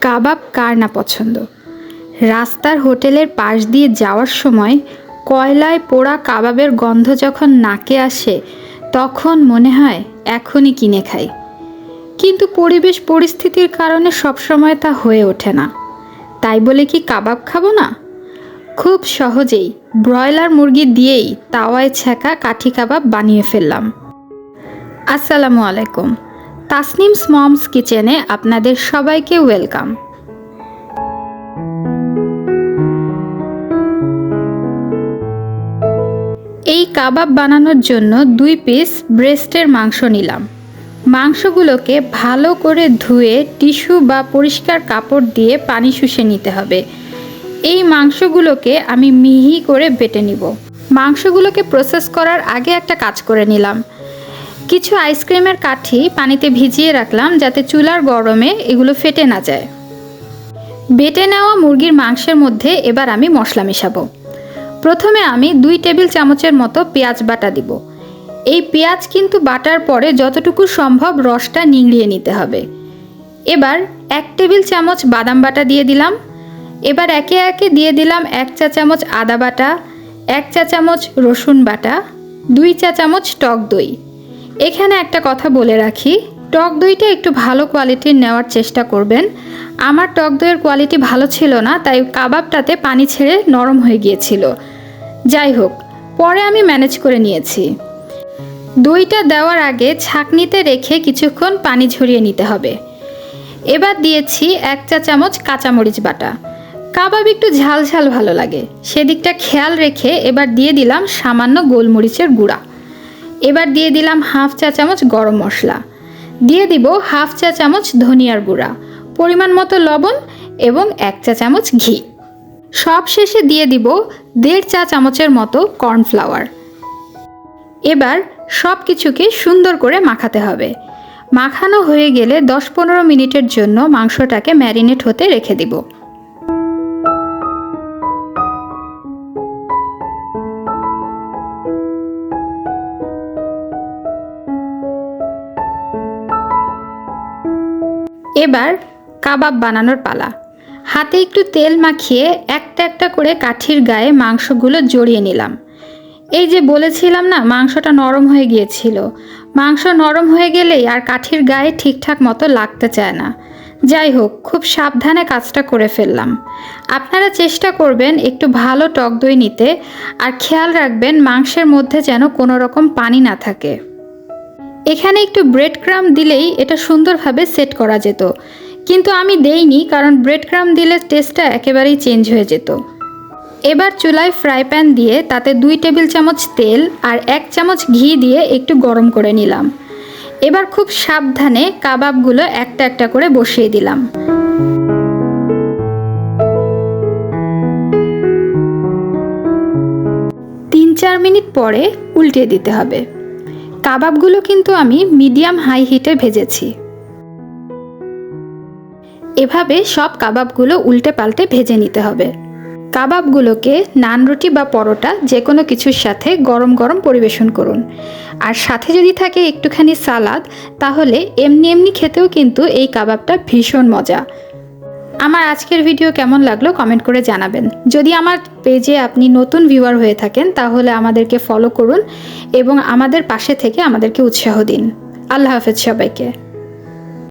কাবাব কার না পছন্দ? রাস্তার হোটেলের পাশ দিয়ে যাওয়ার সময় কয়লায় পোড়া কাবাবের গন্ধ যখন নাকে আসে, তখন মনে হয় এখনই কিনে খাই। কিন্তু পরিবেশ পরিস্থিতির কারণে সবসময় তা হয়ে ওঠে না। তাই বলে কি কাবাব খাব না? খুব সহজেই ব্রয়লার মুরগি দিয়েই তাওয়ায় ছ্যাঁকা কাঠি কাবাব বানিয়ে ফেললাম। আসসালামু আলাইকুম। তাসনিমস মমস কিচেনে আপনাদের সবাইকে ওয়েলকাম। এই কাবাব বানানোর জন্য দুই পিস ব্রেস্টের মাংস নিলাম। মাংসগুলোকে ভালো করে ধুয়ে টিস্যু বা পরিষ্কার কাপড় দিয়ে পানি শুষে নিতে হবে। এই মাংসগুলোকে আমি মিহি করে বেটে নিব। মাংসগুলোকে প্রসেস করার আগে একটা কাজ করে নিলাম। কিছু আইসক্রিমের কাঠি পানিতে ভিজিয়ে রাখলাম যাতে চুলার গরমে এগুলো ফেটে না যায়। বেটে নেওয়া মুরগির মাংসের মধ্যে এবার আমি মশলা মেশাবো। প্রথমে আমি দুই টেবিল চামচের মতো পেঁয়াজ বাটা দিব। এই পেঁয়াজ কিন্তু বাটার পরে যতটুকু সম্ভব রসটা নিংড়িয়ে নিতে হবে। এবার এক টেবিল চামচ বাদাম বাটা দিয়ে দিলাম। এবার একে একে দিয়ে দিলাম এক চা চামচ আদা বাটা, এক চা চামচ রসুন বাটা, দুই চা চামচ টক দই। এখানে একটা কথা বলে রাখি, টক দইটা একটু ভালো কোয়ালিটির নেওয়ার চেষ্টা করবেন। আমার টক দইয়ের কোয়ালিটি ভালো ছিল না, তাই কাবাবটাতে পানি ছেড়ে নরম হয়ে গিয়েছিল। যাই হোক, পরে আমি ম্যানেজ করে নিয়েছি। দইটা দেওয়ার আগে ছাঁকনিতে রেখে কিছুক্ষণ পানি ঝরিয়ে নিতে হবে। এবার দিয়েছি এক চা চামচ কাঁচামরিচ বাটা। কাবাব একটু ঝাল ঝাল ভালো লাগে। সেদিকটা খেয়াল রেখে এবার দিয়ে দিলাম সামান্য গোলমরিচের গুঁড়া। এবার দিয়ে দিলাম হাফ চা চামচ গরম মশলা। দিয়ে দিব হাফ চা চামচ ধনিয়ার গুঁড়া, পরিমাণ মতো লবণ এবং এক চা চামচ ঘি। সব শেষে দিয়ে দিব দেড় চা চামচের মতো কর্নফ্লাওয়ার। এবার সব কিছুকে সুন্দর করে মাখাতে হবে। মাখানো হয়ে গেলে দশ পনেরো মিনিটের জন্য মাংসটাকে ম্যারিনেট হতে রেখে দিব। এবার কাবাব বানানোর পালা। হাতে একটু তেল মাখিয়ে একটা একটা করে কাঠির গায়ে মাংসগুলো জড়িয়ে নিলাম। এই যে বলেছিলাম না, মাংসটা নরম হয়ে গিয়েছিল। মাংস নরম হয়ে গেলেই আর কাঠির গায়ে ঠিকঠাক মতো লাগতে চায় না। যাই হোক, খুব সাবধানে কাজটা করে ফেললাম। আপনারা চেষ্টা করবেন একটু ভালো টক দই নিতে, আর খেয়াল রাখবেন মাংসের মধ্যে যেন কোনো রকম পানি না থাকে। এখানে একটু ব্রেড ক্রাম দিলেই এটা সুন্দরভাবে সেট করা যেত। কিন্তু আমি দেইনি, কারণ ব্রেড ক্রাম দিলে টেস্টটা একেবারেই চেঞ্জ হয়ে যেত। এবার চুলায় ফ্রাই প্যান দিয়ে তাতে দুই টেবিল চামচ তেল আর এক চামচ ঘি দিয়ে একটু গরম করে নিলাম। এবার খুব সাবধানে কাবাবগুলো একটা একটা করে বসিয়ে দিলাম। তিন চার মিনিট পরে উল্টে দিতে হবে। কাবাবগুলো কিন্তু আমি মিডিয়াম হাই হিটে ভেজেছি। এভাবে সব কাবাবগুলো উল্টে পাল্টে ভেজে নিতে হবে। কাবাবগুলোকে নান রুটি বা পরোটা যে কোনো কিছুর সাথে গরম গরম পরিবেশন করুন। আর সাথে যদি থাকে একটুখানি সালাদ, তাহলে এমনি এমনি খেতেও কিন্তু এই কাবাবটা ভীষণ মজা। আমার আজকের ভিডিও কেমন লাগল কমেন্ট করে জানাবেন। যদি আমার পেজে আপনি নতুন ভিউয়ার হয়ে থাকেন, তাহলে আমাদেরকে ফলো করুন এবং আমাদের পাশে থেকে আমাদেরকে উৎসাহ দিন। আল্লাহ হাফেজ সবাইকে।